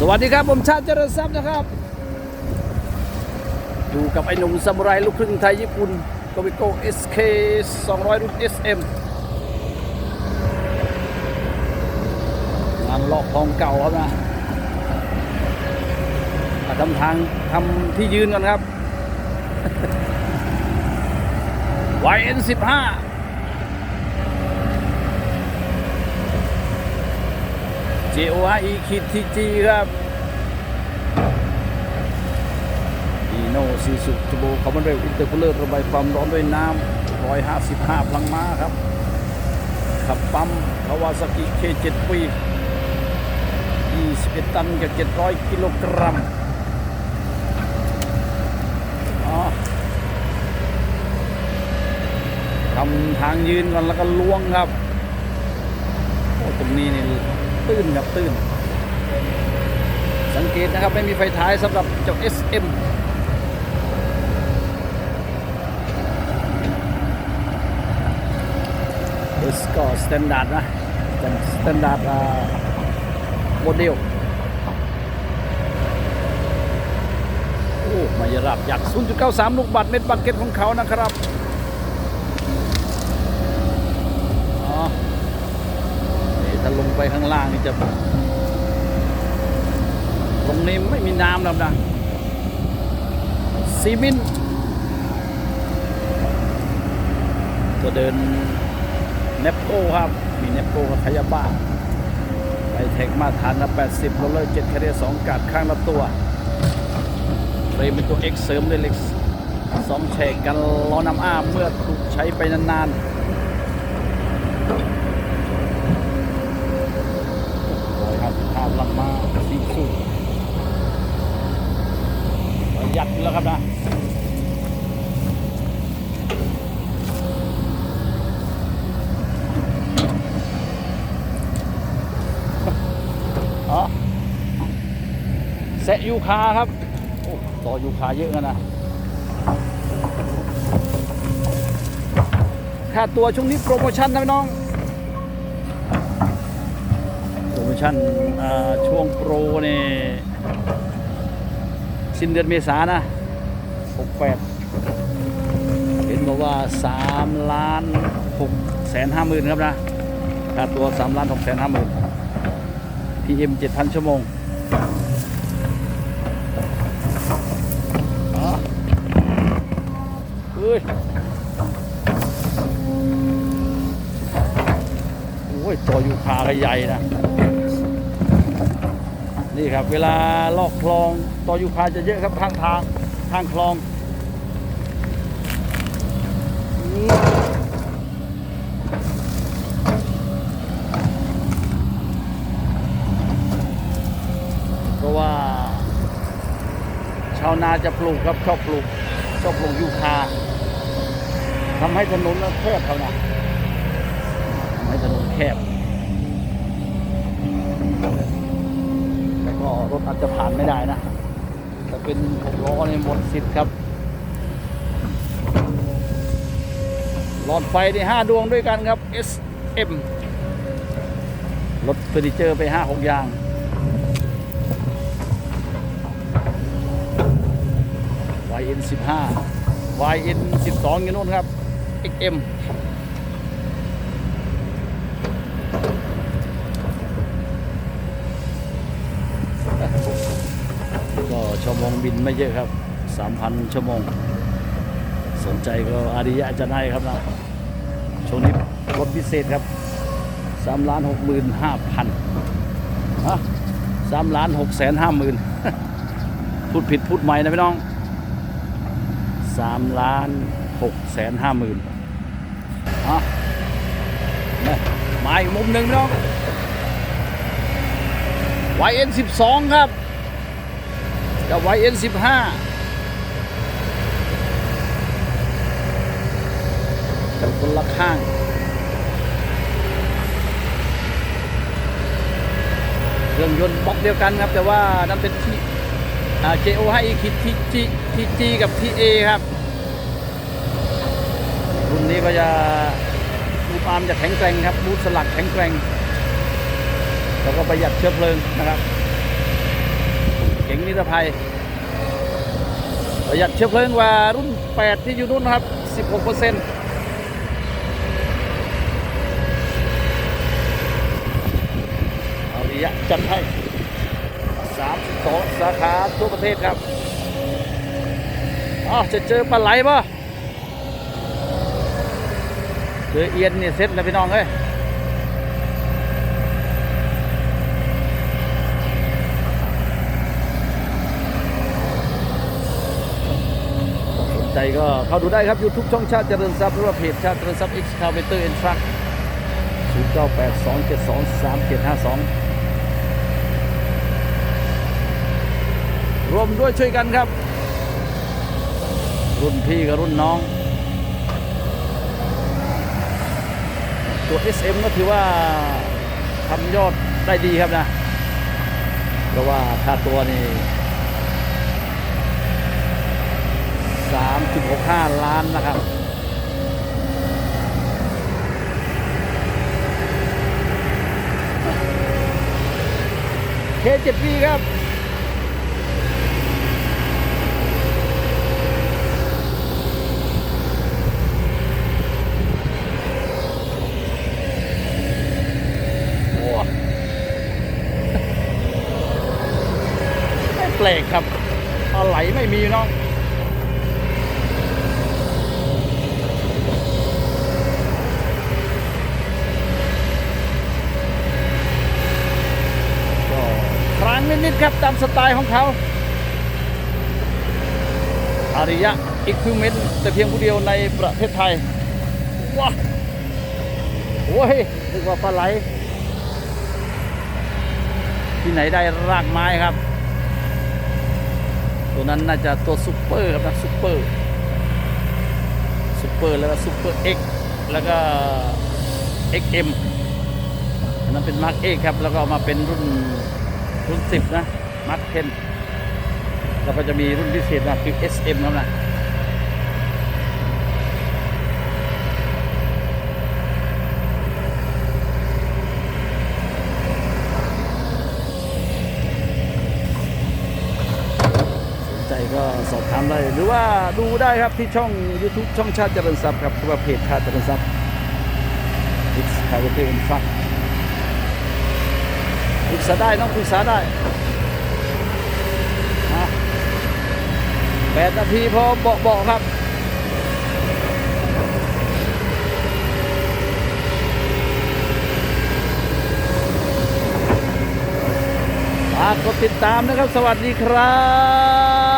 สวัสดีครับ ผมชาติเจริญทรัพย์นะครับ อยู่กับไอ้หนุ่มซามูไรลูกครึ่งไทยญี่ปุ่นโกบิโก SK 200 รุ่น SM งานลอกทองเก่าครับนะทำทางทำที่ยืนกันครับ YN15 JORE ขีด TG ครับอีโนซีสุทโบคอมมอนเรลอินเตอร์คูลเลอร์ระบายความร้อนด้วยน้ำ155 พลังม้าครับ ขับปั๊มคาวาซากิ K7 ปี21 ตันกับ 700 กิโลกรัมทำทางยืนก่อนแล้วก็ล้วงครับ โอ้ตรงนี้นี่ ตื้นครับตื้น สังเกตนะครับ ไม่มีไฟท้ายสำหรับเจ้า SM เอสก็สแตนดาร์ดนะเป็นสแตนดาร์ดโมเดลโอ้มายรับอยาก 0.93 ลูกบัตรเม็ดบัตรเก็ตของเขานะครับ อ๋อ ถ้าลงไปข้างล่างนี่จะตรงนี้ไม่มีน้ำแล้วนะซีมินจะเดินเนปโก้ครับ มีเนปโก้กับพยาบ้าไปเทคมาฐานละ 80โรลเลอร์7แคเรีย2กาดข้างละตัวเฟรมเป็นตัว X เสริมด้วยเล็กซ้อมแฉกกันล้อนำอ้าเมื่อถูกใช้ไปนานๆ ร้อยห้าสิบห้าลังมาสีสูประหยัดอยู่แล้วครับนะอ๋อแซะยูคาครับต่อยูคาเยอะกันนะ ค่าตัวช่วงนี้โปรโมชั่นนะพี่น้อง โปรโม ชั่นช่วงโปรนี่สิ้นเดือนเมษานะ 68 เห็นบอกว่า 3 ล้าน6แสนห้าหมื่นครับนะค่าตัว 3 ล้าน6แสนห้าหมื่น PM 7,000 ชั่วโมงอ๋อเฮ้ยโอ้ยตัวยูคาก็ใหญ่นะ นี่ครับ เวลาลอกคลองตัวยูคาจะเยอะครับทางทางทางคลองเพราะว่า ชาวนาจะปลูกครับชอบปลูกชอบปลูกยูคาทำให้ถนนแคบเขานะทำให้ถนนแคบ ก็รถอาจจะผ่านไม่ได้นะแต่เป็นหกล้อในยหมดสิทธิ์ครับหลอดไฟในห้าดวงด้วยกันครับ SM รถเฟอร์นิเจอร์ไปห้าหกอย่าง YN 15 YN 12อยู่นู่นครับ XM ก็ชั่วโมง บินไม่เยอะครับ 3,000 ชั่วโมง สนใจก็อาริยะจะได้ครับนะช่วงนี้รถพิเศษครับ3ล้าน6หมื่น5พันฮะ3ล้าน6แสน5หมื่นพูดผิดพูดใหม่นะพี่น้องสามล้านหกแสนห้าหมื่นอะมามาอีกมุมหนึ่งพี่น้อง YN สิบสองครับ กับ YN สิบห้ากับคนละข้าง เครื่องยนต์บล็อกเดียวกันครับ แต่ว่านั่นเป็นที่อ่า JO ให้คิดที่ที่ที่ G กับที่ A ครับ รุ่นนี้ก็จะบูทอาร์มจะแข็งแกร่งครับบูสลักแข็งแกร่งแล้วก็ประหยัดเชื้อเพลิงนะครับ เก๋งนิรภัยประหยัดเชื้อเพลิงกว่ารุ่น 8 ที่อยู่นู่นนะครับ 16เปอร์เซ็นต์อาริยะจัดให้32สาขาทั่วประเทศครับอ๋อจะเจอปลาไหลป่ะเจอเอียนเนี่ยเซ็ตแล้วพี่น้องเอ้ย ใจก็เข้าดูได้ครับ YouTube ช่องชาติเจริญทรัพย์หรือว่าเพจชาติเจริญทรัพย์ X c a v a t o r and Truck 0982723752 รวมด้วยช่วยกันครับ รุ่นพี่กับรุ่นน้อง ตัว SM ก็ถือว่าทำยอดได้ดีครับนะ เพราะว่าค่าตัวนี่ 3.65 ล้านนะครับเคเจ็ดปีครับโอ้แปลกครับอะไรไม่มีเนาะ ก็ครั้ง นิดๆครับตามสไตล์ของเขาอาริยะอิควิเมนแต่เพียงผู้เดียวในประเทศไทยว้าโอ้ยนึกว่าปลาไหล ที่ไหนได้รากไม้ครับ ตัวนั้นน่าจะตัวซุปเปอร์ครับนะซุปเปอร์ซุปเปอร์แล้วก็ซุปเปอร์เอ็กแล้วก็ XM อันนั้นเป็นมาร์กเอ็กครับ แล้วก็เอามาเป็นรุ่น รุ่น10นะมาร์ก10แล้วก็จะมีรุ่นพิเศษนะคือ SM ครับนะสนใจก็สอบถามได้หรือว่าดูได้ครับที่ช่อง YouTube ช่องชาติเจริญทรัพย์ครับหรือว่าเพจชาติเจริญทรัพย์ X c a v ปรึกษาได้น้องปรึกษาได้แปดนาทีพอเบาะเบาครับฝากกดติดตามนะครับ สวัสดีครับ